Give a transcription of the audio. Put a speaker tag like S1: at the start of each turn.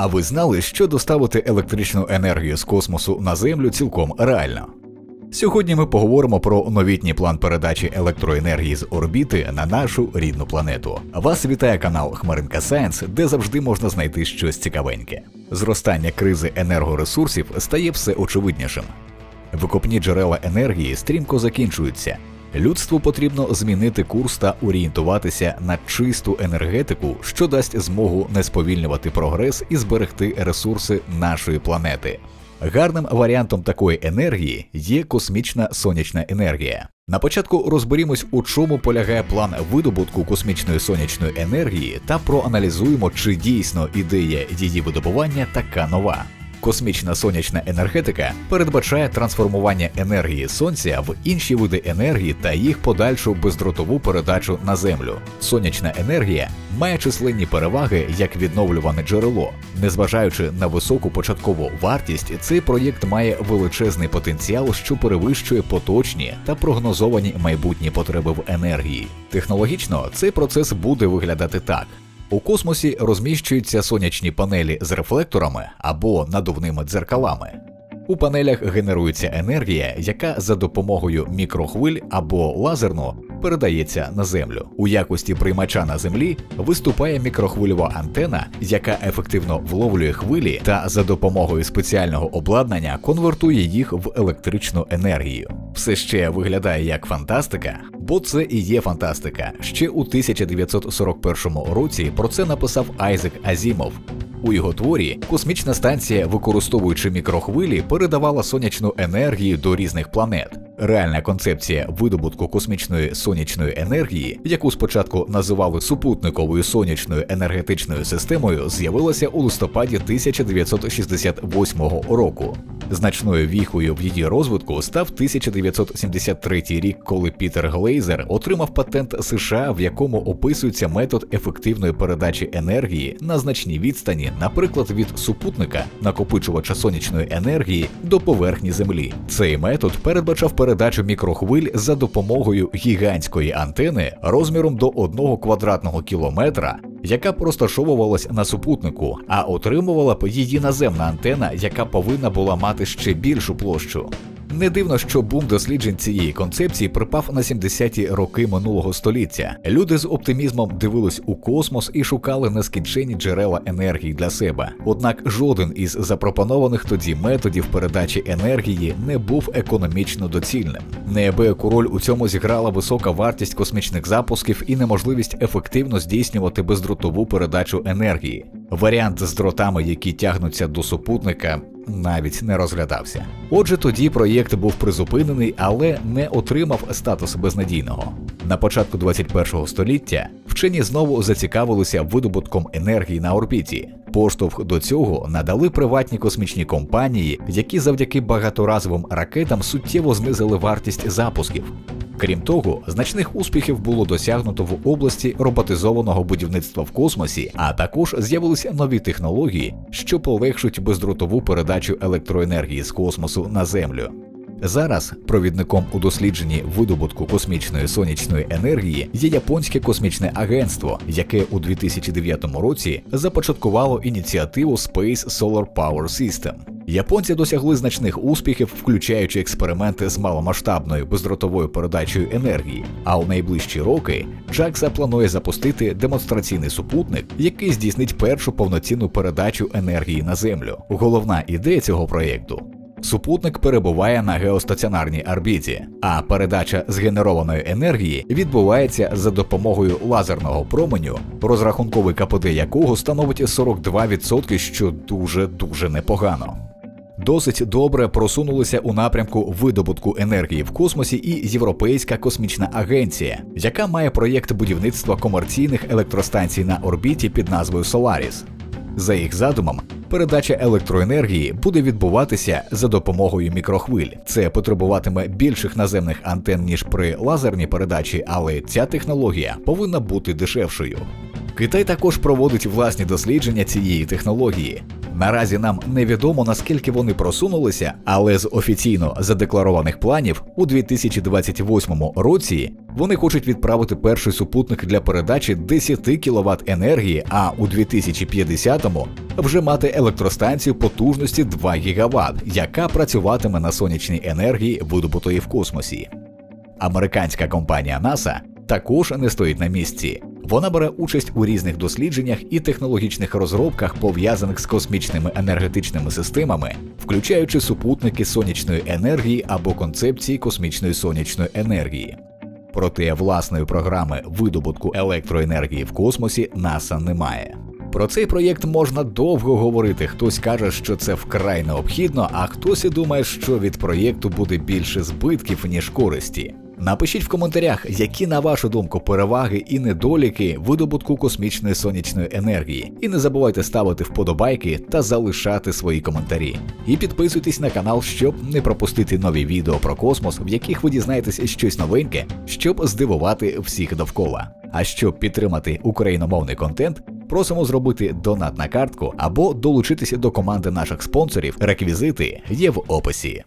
S1: А ви знали, що доставити електричну енергію з космосу на Землю цілком реально? Сьогодні ми поговоримо про новітній план передачі електроенергії з орбіти на нашу рідну планету. Вас вітає канал Хмаринка Сайенс, де завжди можна знайти щось цікавеньке. Зростання кризи енергоресурсів стає все очевиднішим. Викопні джерела енергії стрімко закінчуються. Людству потрібно змінити курс та орієнтуватися на чисту енергетику, що дасть змогу не сповільнювати прогрес і зберегти ресурси нашої планети. Гарним варіантом такої енергії є космічна сонячна енергія. На початку розберімось, у чому полягає план видобутку космічної сонячної енергії, та проаналізуємо, чи дійсно ідея її видобування така нова. Космічна сонячна енергетика передбачає трансформування енергії сонця в інші види енергії та їх подальшу бездротову передачу на землю. Сонячна енергія має численні переваги як відновлюване джерело. Незважаючи на високу початкову вартість, цей проєкт має величезний потенціал, що перевищує поточні та прогнозовані майбутні потреби в енергії. Технологічно цей процес буде виглядати так. У космосі розміщуються сонячні панелі з рефлекторами або надувними дзеркалами. У панелях генерується енергія, яка за допомогою мікрохвиль або лазерно передається на землю. У якості приймача на землі виступає мікрохвильова антена, яка ефективно вловлює хвилі та за допомогою спеціального обладнання конвертує їх в електричну енергію. Все ще виглядає як фантастика, бо це і є фантастика. Ще у 1941 році про це написав Айзек Азімов. У його творі космічна станція, використовуючи мікрохвилі, передавала сонячну енергію до різних планет. Реальна концепція видобутку космічної сонячної енергії, яку спочатку називали супутниковою сонячною енергетичною системою, з'явилася у листопаді 1968 року. Значною віхою в її розвитку став 1973 рік, коли Пітер Глейзер отримав патент США, в якому описується метод ефективної передачі енергії на значній відстані, наприклад, від супутника, накопичувача сонячної енергії до поверхні Землі. Цей метод передбачав передачу мікрохвиль за допомогою гігантської антени розміром до 1 квадратного кілометра яка розташовувалась на супутнику, а отримувала б її наземна антена, яка повинна була мати ще більшу площу. Не дивно, що бум досліджень цієї концепції припав на 70-ті роки минулого століття. Люди з оптимізмом дивились у космос і шукали нескінченні джерела енергії для себе. Однак жоден із запропонованих тоді методів передачі енергії не був економічно доцільним. Неабияку роль у цьому зіграла висока вартість космічних запусків і неможливість ефективно здійснювати бездротову передачу енергії. Варіант з дротами, які тягнуться до супутника, навіть не розглядався. Отже, тоді проєкт був призупинений, але не отримав статус безнадійного. На початку 21-го століття вчені знову зацікавилися видобутком енергії на орбіті. Поштовх до цього надали приватні космічні компанії, які завдяки багаторазовим ракетам суттєво знизили вартість запусків. Крім того, значних успіхів було досягнуто в області роботизованого будівництва в космосі, а також з'явилися нові технології, що полегшують бездротову передачу електроенергії з космосу на Землю. Зараз провідником у дослідженні видобутку космічної сонячної енергії є японське космічне агентство, яке у 2009 році започаткувало ініціативу Space Solar Power System. Японці досягли значних успіхів, включаючи експерименти з маломасштабною бездротовою передачею енергії. А у найближчі роки JAXA планує запустити демонстраційний супутник, який здійснить першу повноцінну передачу енергії на землю. Головна ідея цього проєкту Супутник перебуває на геостаціонарній орбіті, а передача згенерованої енергії відбувається за допомогою лазерного променю, розрахунковий КПД якого становить 42%, що дуже дуже непогано. Досить добре просунулися у напрямку видобутку енергії в космосі і Європейська космічна агенція, яка має проєкт будівництва комерційних електростанцій на орбіті під назвою Solaris. За їх задумом, передача електроенергії буде відбуватися за допомогою мікрохвиль. Це потребуватиме більших наземних антен ніж при лазерній передачі, але ця технологія повинна бути дешевшою. Китай також проводить власні дослідження цієї технології. Наразі нам невідомо наскільки вони просунулися, але з офіційно задекларованих планів у 2028 році вони хочуть відправити перший супутник для передачі 10 кВт енергії, а у 2050-му вже мати електростанцію потужності 2 ГВт, яка працюватиме на сонячній енергії, видобутої в космосі. Американська компанія NASA також не стоїть на місці. Вона бере участь у різних дослідженнях і технологічних розробках, пов'язаних з космічними енергетичними системами, включаючи супутники сонячної енергії або концепції космічної сонячної енергії. Проте власної програми видобутку електроенергії в космосі НАСА немає. Про цей проєкт можна довго говорити. Хтось каже, що це вкрай необхідно, а хтось і думає, що від проєкту буде більше збитків ніж користі. Напишіть в коментарях, які на вашу думку переваги і недоліки видобутку космічної сонячної енергії. І не забувайте ставити вподобайки та залишати свої коментарі. І підписуйтесь на канал, щоб не пропустити нові відео про космос, в яких ви дізнаєтесь щось новеньке, щоб здивувати всіх довкола. А щоб підтримати україномовний контент, просимо зробити донат на картку або долучитися до команди наших спонсорів. Реквізити є в описі.